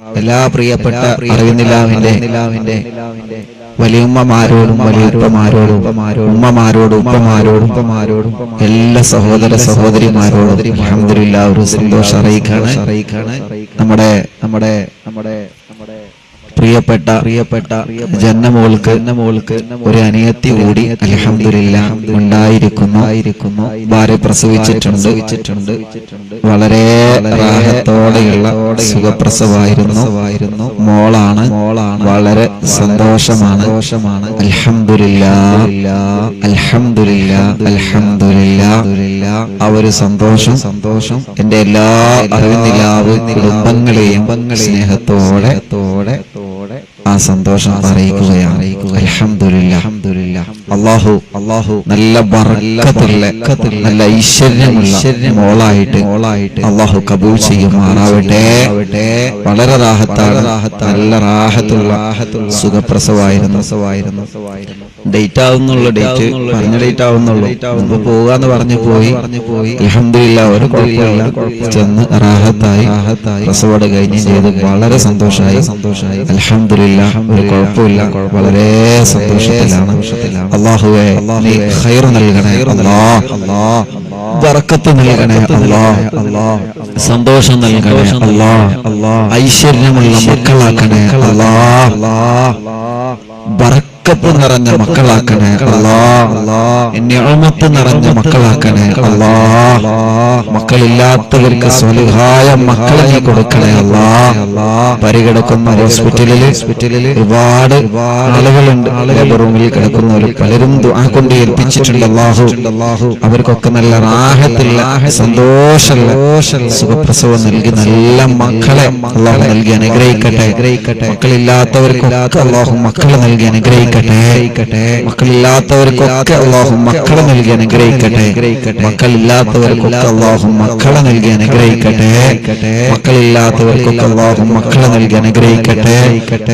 എല്ലാ പ്രിയപ്പെട്ട അറിവിനിലാവിന്റെ വലിയമ്മമാരോടും വലിയപ്പമാരോടും ഉമ്മമാരോടും ഉപ്പമാരോടും ഉപ്പമാരോടും എല്ലാ സഹോദര സഹോദരിമാരോടും അൽഹംദുലില്ലാ ഒരു സന്തോഷം അറിയിക്കാണ് അറിയിക്കാണ് നമ്മുടെ നമ്മുടെ നമ്മുടെ പ്രിയപ്പെട്ട പ്രിയപ്പെട്ട ജന്മമോൾക്ക് ജന്മമോൾക്ക് ഒരു അനിയത്തി കൂടി അലഹമില്ല ഉണ്ടായിരിക്കുന്നു. ആയിരിക്കുന്നു ഭാര്യ പ്രസവിച്ചിട്ടുണ്ട്. വെച്ചിട്ടുണ്ട് വളരെ റാഹത്തോടെയുള്ള സുഖപ്രസവായിരുന്നു. മോളാണ്. മോളാണ് വളരെ സന്തോഷമാണ്. സന്തോഷമാണ് അലഹമില്ല അലഹമില്ല അലഹമില്ല ആ ഒരു സന്തോഷം സന്തോഷം എന്റെ എല്ലാ അറിവിനിലാവ് കുടുംബങ്ങളെയും സ്നേഹത്തോടെ തോടെ ആ സന്തോഷം അറിയിക്കുകയാണ് അൽഹംദുലില്ലാ അല്ലാഹു അള്ളാഹു നല്ല ബറക്കത്തുള്ള നല്ല ഐശ്വര്യമുള്ള മോളായിട്ട് മോളായിട്ട് അള്ളാഹു കബൂൽ ചെയ്യുമാറാവട്ടെ. വളരെ റാഹത്താണ് നല്ല റാഹത്തുള്ള സുഖപ്രസവായിരുന്നു. ഡേറ്റ് ആവുന്നുള്ള ഡേറ്റ് പറഞ്ഞ ഡേറ്റ് ആവുന്നുള്ളൂ. മുമ്പ് പോകാന്ന് പറഞ്ഞു പോയി. പറഞ്ഞു പോയി അൽഹംദുലില്ലാ ഒരു കുഴപ്പമില്ല. ചെന്ന് റാഹത്തായി പ്രസവട കഴിഞ്ഞ് ചെയ്ത് വളരെ സന്തോഷമായി സന്തോഷമായി അലഹമില്ല ഒരു കുഴപ്പമില്ല. വളരെ സന്തോഷത്തിലാണ്. അള്ളാഹുവെ നീ ഖൈർ നൽകണേ അല്ലാ അല്ലാ ബർക്കത്ത് നൽകണേ അല്ലാ അല്ലാ സന്തോഷം നൽകണേ അല്ലാ അല്ലാ ഐശ്വര്യമുള്ള മക്കളാക്കണേ അല്ലാ അല്ലാ ബറക്കത്ത് നിറഞ്ഞ മക്കളാക്കണേ. അല്ലാ നിറഞ്ഞ മക്കളാക്കണേ. അല്ലാ മക്കളില്ലാത്തവർക്ക് സ്വലിഹായ മക്കളെ നീ കൊടുക്കണേ. അല്ലാ പരികിടക്കുന്ന ഹോസ്പിറ്റലിൽ ഹോസ്പിറ്റലിൽ ഒരുപാട് ആളുകളുണ്ട്. ലേബർ റൂമിൽ കിടക്കുന്നവർ പലരും കൊണ്ട് ഏൽപ്പിച്ചിട്ടുണ്ട് അല്ലാഹു അവർക്കൊക്കെ നല്ല റാഹത്തില്ല സന്തോഷമുള്ള സുഖപ്രസവം നൽകി നല്ല മക്കളെ അള്ളാഹു നൽകി അനുഗ്രഹിക്കട്ടെ അനുഗ്രഹിക്കട്ടെ. മക്കളില്ലാത്തവർക്കൊക്കെ അള്ളാഹു മക്കളെ നൽകി അനുഗ്രഹിക്കട്ടെ. മക്കളില്ലാത്തവർക്കൊക്കെ അള്ളാഹു മക്കളെ നൽകി അനുഗ്രഹിക്കട്ടെ. മക്കളില്ലാത്തവർക്കൊക്കെ അള്ളാഹു മക്കളെ നൽകി അനുഗ്രഹിക്കട്ടെ. മക്കളില്ലാത്തവർക്കൊക്കെ അള്ളാഹു മക്കളെ നൽകി അനുഗ്രഹിക്കട്ടെ.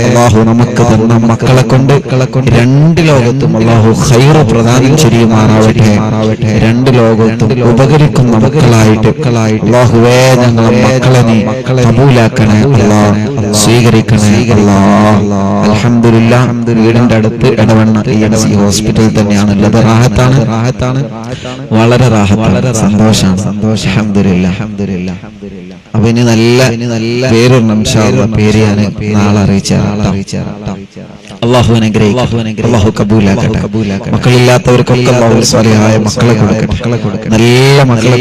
അള്ളാഹു നമുക്ക് തന്ന മക്കളെ കൊണ്ട് രണ്ട് ലോകത്തും അള്ളാഹു ഹൈർ പ്രദാനം ചെയ്യുമാറാവട്ടെ രണ്ട് ലോകത്തും ഉപകരിക്കുന്ന മക്കളായിട്ട് അള്ളാഹുവേ ഞങ്ങളെ മക്കളെ നീ കബൂലാക്കണേ. അല്ലാ സ്വീകരിക്കണേ. അല്ലാ അൽഹംദുലില്ലാ വീടിന്റെ അടുത്ത് Edavanna E N C hospital തന്നെയാണ് ഉള്ളത് റാഹത്താണ്? റാഹത്താണ് വളരെ റാഹത്ത് വളരെ സന്തോഷമാണ് സന്തോഷം അൽഹംദുലില്ലാ. അൽഹംദുലില്ലാ അപ്പൊ ഇനി നല്ല നല്ല പേരുണ്ട്. പേര് ഞാൻ നാളെ അറിയിച്ച അള്ളാഹു അനുഗ്രഹിക്കട്ടെ. അള്ളാഹു കബൂലാക്കട്ടെ. മക്കളില്ലാത്തവർക്കൊക്കെ അള്ളാഹു സ്വാലിഹായ മക്കളെ കൊടുക്കട്ടെ. നല്ല മക്കളെ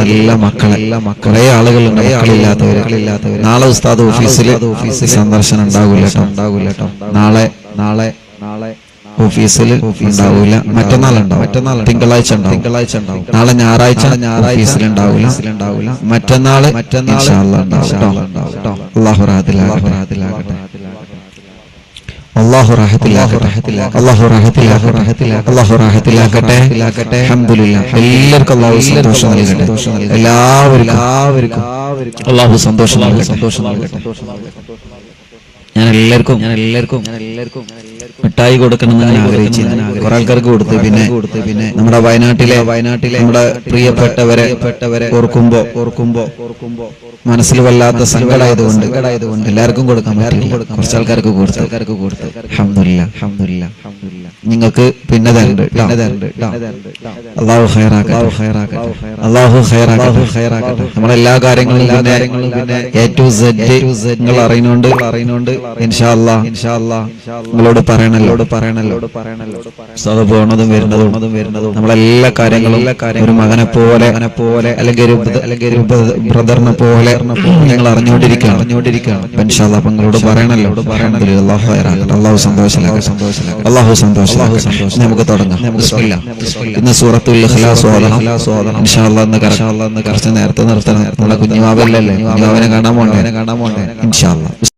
നല്ല മക്കളെ കുറെ ആളുകളുണ്ട് മക്കളില്ലാത്തവർ നാളെ ഉസ്താദ് ഓഫീസിൽ ഓഫീസിൽ സന്ദർശനം ഉണ്ടാകൂല ഉണ്ടാകൂല നാളെ നാളെ നാളെ ഓഫീസിൽ ഉണ്ടാവില്ല മറ്റന്നാൾ ഉണ്ടാവും മറ്റന്നാൾ തിങ്കളാഴ്ച ഉണ്ടാവും. തിങ്കളാഴ്ച ഉണ്ടാവും. നാളെ ഞായറാഴ്ച ഞായറാഴ്ച ഉണ്ടാവില്ല ഉണ്ടാവൂല മറ്റന്നാൾ മറ്റന്നാൾ ഉണ്ടാവും അള്ളാഹു അൽഹംദുലില്ലാ എല്ലാവർക്കും അള്ളാഹു സന്തോഷം നൽകട്ടെ. എല്ലാവർക്കും എല്ലാവർക്കും. അള്ളാഹു സന്തോഷം നൽകട്ടെ. സന്തോഷം നൽകട്ടെ. ഞാൻ എല്ലാവർക്കും ഞാൻ എല്ലാവർക്കും ഞാൻ എല്ലാവർക്കും മിഠായി കൊടുക്കണം എന്ന് ഞാൻ ആഗ്രഹിച്ചു കുറെ ആൾക്കാർക്ക് കൊടുത്ത് പിന്നെ പിന്നെ നമ്മുടെ വയനാട്ടിലെ വയനാട്ടിലെ നമ്മുടെ പ്രിയപ്പെട്ടവരെ പെട്ടവരെ ഓർക്കുമ്പോ ഓർക്കുമ്പോ ഓർക്കുമ്പോ മനസ്സിൽ വല്ലാത്ത സങ്കടമായതുകൊണ്ട് എല്ലാവർക്കും കൊടുക്കാൻ പറ്റില്ല കുറച്ച് ആൾക്കാർക്ക് കൊടുത്തു. ആൾക്കാർക്ക് കൊടുത്തു. അഹമ്മദില്ല അഹമ്മദില്ല നിങ്ങൾക്ക് പിന്നെ തരണ്ട്. പിന്നെ തരണ്ട്. അള്ളാഹു ഹൈറാക്കട്ടെ ഹൈറാക്കട്ടെ അള്ളാഹു ഹൈറാക്കട്ടെ ഹൈറാക്കട്ടെ നമ്മളെല്ലാ കാര്യങ്ങളും കാര്യങ്ങളും പിന്നെ എ ടു സെഡ് നിങ്ങൾ അറിയുന്നുണ്ട്. അറിയുന്നുണ്ട്. ഇൻഷാ അള്ളാഹ് ഇൻഷാ അള്ളാഹ് നിങ്ങളോട് പറയണല്ലോ. പറയണല്ലോ. പറയണല്ലോ. സദ പോണതും വരുന്നതും. അതും വരുന്നതും. നമ്മളെല്ലാ കാര്യങ്ങളും ഒരു മകനെ പോലെ മകനെ പോലെ അല്ലെങ്കിൽ അല്ലെങ്കിൽ ബ്രദറിനെ പോലെ നിങ്ങൾ അറിഞ്ഞുകൊണ്ടിരിക്കുകയാണ്. അറിഞ്ഞുകൊണ്ടിരിക്കുകയാണ്. അല്ലാ അപ്പൊ പറയണല്ലോ. പറയണല്ലോ. അള്ളാഹു ഹൈറാക്കട്ടെ അള്ളാഹു സന്തോഷം അള്ളാഹു സന്തോഷം നമുക്ക് തുടങ്ങാം. ഇന്ന് സൂറത്തുൽ കുറച്ച് നേരത്തെ നിർത്തണം. നമ്മുടെ കുഞ്ഞുമാവല്ലേ അവനെ കാണാൻ പോണ്ടേ? കാണാൻ പോണ്ടേ. ഇൻഷാ അല്ലാ